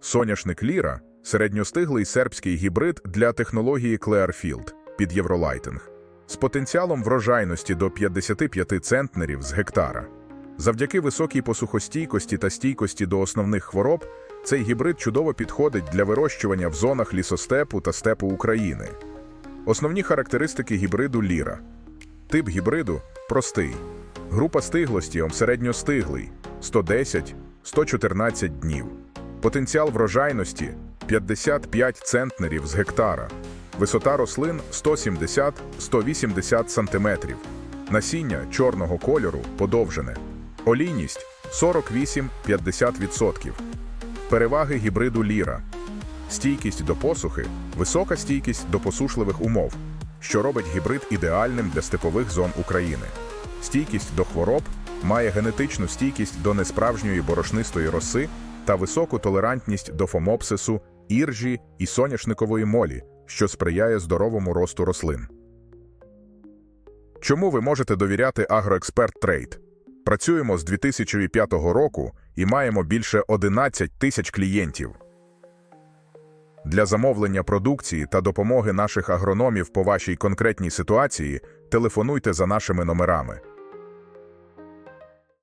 Соняшник Ліра середньостиглий сербський гібрид для технології Clearfield під євролайтинг з потенціалом врожайності до 55 центнерів з гектара. Завдяки високій посухостійкості та стійкості до основних хвороб, цей гібрид чудово підходить для вирощування в зонах лісостепу та степу України. Основні характеристики гібриду Ліра. Тип гібриду простий. Група стиглості середньостиглий 110-114 днів. Потенціал врожайності 55 центнерів з гектара. Висота рослин 170-180 см. Насіння чорного кольору подовжене. Олійність 48-50%. Переваги гібриду Ліра. Стійкість до посухи, висока стійкість до посушливих умов, що робить гібрид ідеальним для степових зон України. Стійкість до хвороб має генетичну стійкість до несправжньої борошнистої роси та високу толерантність до фомопсису, іржі і соняшникової молі, що сприяє здоровому росту рослин. Чому ви можете довіряти Агроексперт Трейд? Працюємо з 2005 року і маємо більше 11 тисяч клієнтів. Для замовлення продукції та допомоги наших агрономів по вашій конкретній ситуації телефонуйте за нашими номерами